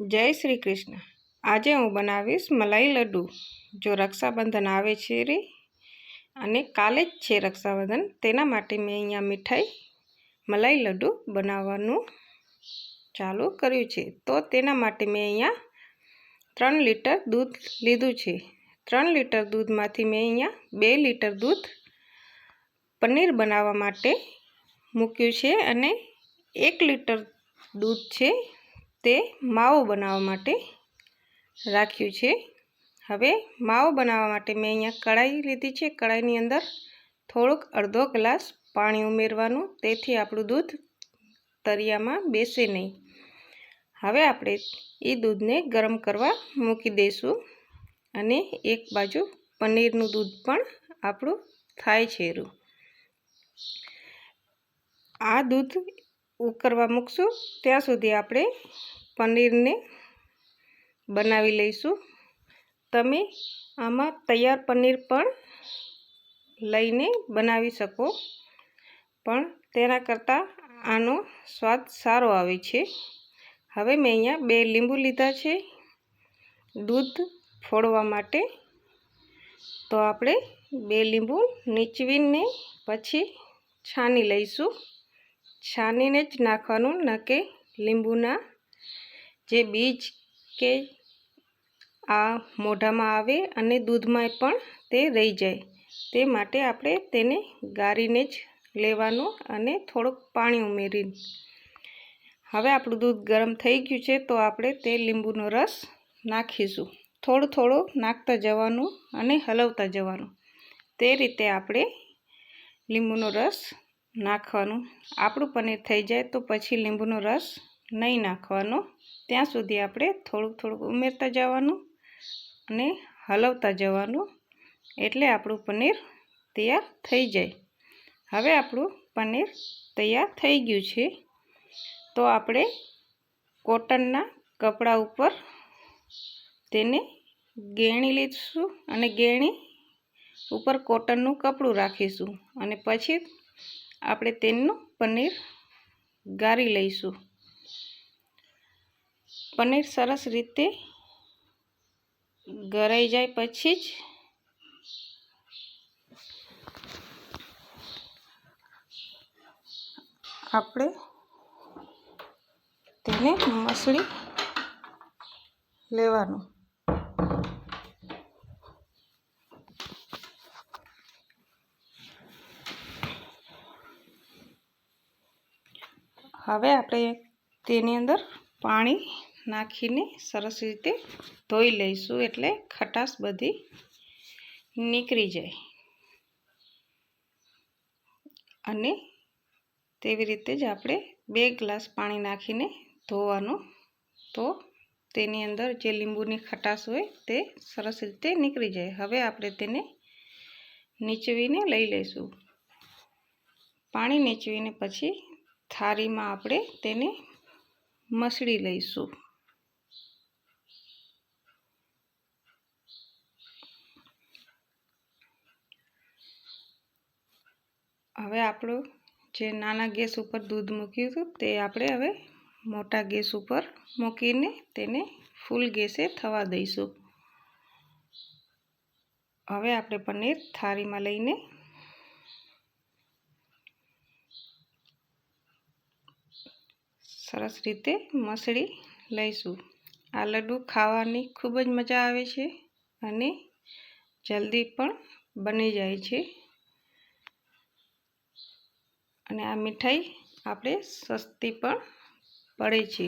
જય શ્રી કૃષ્ણ. આજે હું બનાવીશ મલાઈ લડ્ડુ. જો રક્ષાબંધન આવે છે રે, અને કાલે જ છે રક્ષાબંધન, તેના માટે મેં અહીંયા મીઠાઈ, મલાઈ લડ્ડુ બનાવવાનું ચાલુ કર્યું છે. તો તેના માટે મેં અહીંયા ત્રણ લીટર દૂધ લીધું છે. ત્રણ લીટર દૂધમાંથી મેં અહીંયા બે લીટર દૂધ પનીર બનાવવા માટે મૂક્યું છે અને એક લીટર દૂધ છે. તે માવો બનાવવા માટે રાખ્યું છે. હવે માવો બનાવવા માટે મેં અહીંયા કઢાઈ લીધી છે. કઢાઈની અંદર થોડુંક અડધો ગ્લાસ પાણી ઉમેરવાનું. તેથી આપણું દૂધ તરિયામાં બેસે નહીં. હવે આપણે એ દૂધને ગરમ કરવા મૂકી દઈશું અને એક બાજુ પનીરનું દૂધ પણ આપણું થાય છે રૂ. આ દૂધ ઉકરવા મૂકશું. ત્યાં સુધી આપણે પનીરને બનાવી લઈશું. તમે આમાં તૈયાર પનીર પણ લઈને બનાવી શકો. પણ તેના કરતાં આનો સ્વાદ સારો આવે છે. હવે મેં અહીંયા બે લીંબુ લીધા છે. દૂધ ફોડવા માટે. તો આપણે બે લીંબુ નીચવીને પછી છાની લઈશું. છાનીને જ નાખવાનું, ન કે લીંબુના જે બીજ કે આ મોઢામાં આવે અને દૂધમાં પણ તે રહી જાય. તે માટે આપણે તેને ગાળીને જ લેવાનું અને થોડુંક પાણી ઉમેરી હવે આપણું દૂધ ગરમ થઈ ગયું છે તો આપણે તે લીંબુનો રસ નાખીશું. થોડું થોડું નાખતા જવાનું અને હલવતા જવાનું. તે રીતે આપણે લીંબુનો રસ નાખવાનું. આપણું પનીર થઈ જાય તો પછી લીંબુનો રસ નહીં નાખવાનો. ત્યાં સુધી આપણે થોડુંક થોડુંક ઉમેરતા જવાનું અને હલવતા જવાનું. એટલે આપણું પનીર તૈયાર થઈ જાય. હવે આપણું પનીર તૈયાર થઈ ગયું છે. તો આપણે કોટનના કપડા ઉપર તેને ગેણી લઈશું અને ગેણી ઉપર કોટનનું કપડું રાખીશું. અને પછી આપણે તેનું પનીર ગાળી લઈશું. પનીર સરસ રીતે ગરાઈ જાય પછી જ આપણે તેને મસળી લેવાનું. હવે આપણે તેની અંદર પાણી નાખીને સરસ રીતે ધોઈ લઈશું એટલે ખટાશ બધી નીકળી જાય. અને તેવી રીતે જ આપણે બે ગ્લાસ પાણી નાખીને ધોવાનું. તો તેની અંદર જે લીંબુની ખટાશ હોય તે સરસ રીતે નીકળી જાય. હવે આપણે તેને નીચવીને લઈ લઈશું. પાણી નીચવીને પછી થાળીમાં આપણે તેને મસળી લઈશું. હવે આપણું જે નાના ગેસ ઉપર દૂધ મૂક્યું હતું, તે આપણે હવે મોટા ગેસ ઉપર મૂકીને તેને ફૂલ ગેસે થવા દઈશું. હવે આપણે પનીર થાળીમાં લઈને સરસ રીતે મસળી લઈશું. આ લડ્ડુ ખાવાની ખૂબ જ મજા આવે છે અને જલ્દી પણ બની જાય છે. અને આ મીઠાઈ આપણે સસ્તી પણ પડે છે.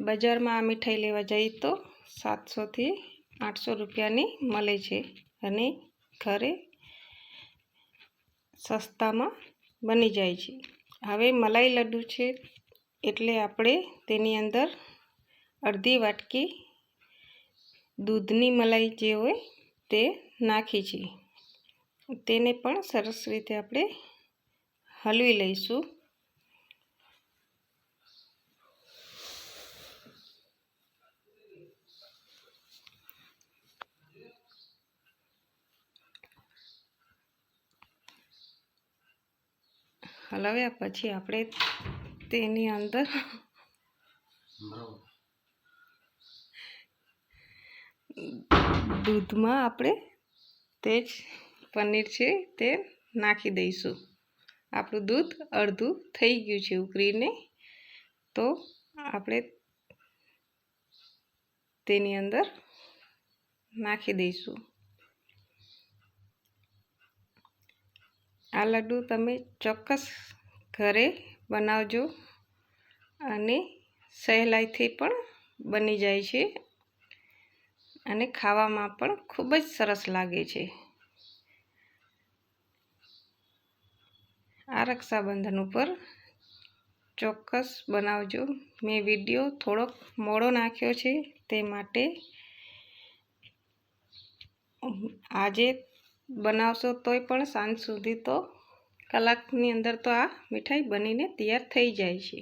બજારમાં આ મીઠાઈ લેવા જઈએ તો સાતસોથી આઠસો રૂપિયાની મળે છે અને ઘરે સસ્તામાં બની જાય છે. હવે મલાઈ લડ્ડુ છે એટલે આપણે તેની અંદર અડધી વાટકી દૂધની મલાઈ જે હોય તે નાખી છે. તેને પણ સરસ રીતે આપણે હલવી લઈશું. હલાવ્યા પછી આપણે તેની અંદર દૂધમાં આપણે તે જ પનીર છે તે નાખી દઈશું. આપણું દૂધ અડધું થઈ ગયું છે ઉકળીને. તો આપણે તેની અંદર નાખી દઈશું. આ લડ્ડુ તમે ચોક્કસ ઘરે બનાવજો અને સહેલાઈથી પણ બની જાય છે અને ખાવામાં પણ ખૂબ જ સરસ લાગે છે. આ રક્ષાબંધન ઉપર ચોક્કસ બનાવજો. મેં વીડિયો થોડોક મોડો નાખ્યો છે તે માટે આજે બનાવશો તોય પણ સાંજ સુધી તો કલાકની અંદર તો આ મીઠાઈ બનીને તૈયાર થઈ જાય છે.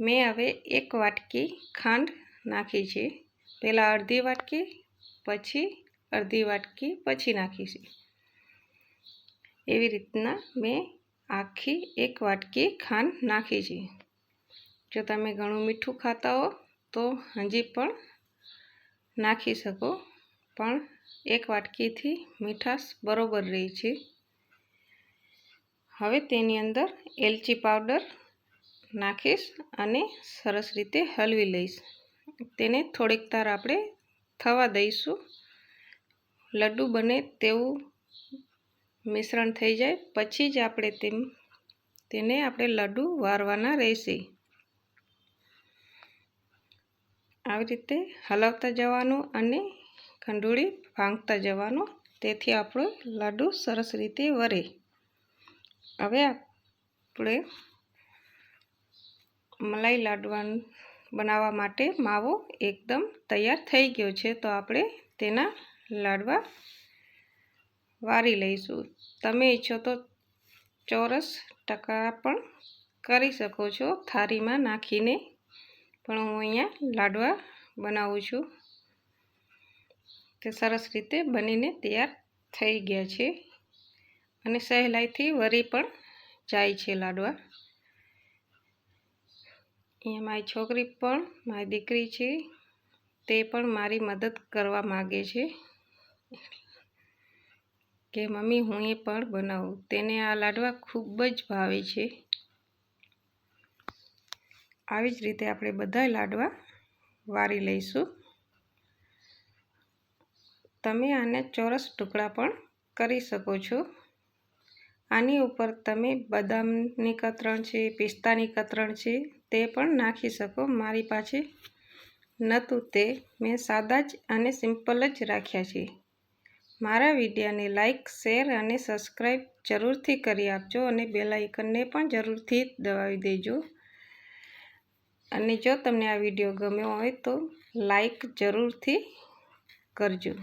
મેં હવે એક વાટકી ખાંડ નાખી છે. પહેલાં અડધી વાટકી, પછી અડધી વાટકી, પછી નાખી છે. એવી રીતના મેં આખી એક વાટકી ખાંડ નાખી છે. જો તમે ઘણું મીઠું ખાતા હો, તો હજી પણ નાખી શકો, પણ એક વાટકીથી મીઠાશ બરોબર રહે છે. હવે તેની અંદર એલચી પાવડર નાખીશ અને સરસ રીતે હલવી લઈશ. તેને થોડીક તાર આપણે થવા દઈશું. લડ્ડુ બને તેવું મિશ્રણ થઈ જાય, પછી જ આપણે તેમ, તેને આપણે લડ્ડુ વારવાના રહેશે. આવી રીતે હલાવતા જવાનું અને ખંડોળી ભાંગતા જવાનું, તેથી આપણો લાડુ સરસ રીતે વરે. હવે આપણે મલાઈ લાડવા બનાવવા માટે માવો એકદમ તૈયાર થઈ ગયો છે, તો આપણે તેના લાડવા વારી લઈશું. તમે ઈચ્છો તો ચોરસ ટકા પણ કરી શકો છો. થાળીમાં નાખીને પણ હું અહીંયા લાડવા બનાવું છું. તે સરસ રીતે બનીને તૈયાર થઈ ગયા છે. અને સહેલાઈથી વરી પણ જાય છે લાડવા. અહીંયા મારી છોકરી પણ, મારી દીકરી છે. તે પણ મારી મદદ કરવા માગે છે. કે મમ્મી, હું એ પણ બનાવું. તેને આ લાડવા ખૂબ જ ભાવે છે. આવી જ રીતે આપણે બધા લાડવા વારી લઈશું. તમે આને ચોરસ ટુકડા પણ કરી શકો છો. આની ઉપર તમે બદામની કતરણ છે, પિસ્તાની કતરણ છે, તે પણ નાખી શકો. મારી પાસે નહોતું તે. મેં સાદા જ અને સિમ્પલ જ રાખ્યા છે. મારા વિડીયોને લાઇક શેર અને સબસ્ક્રાઈબ જરૂરથી કરી આપજો અને બેલ પણ જરૂરથી દબાવી દેજો. અને જો તમને આ વીડિયો ગમ્યો હોય તો લાઇક જરૂરથી કરજો.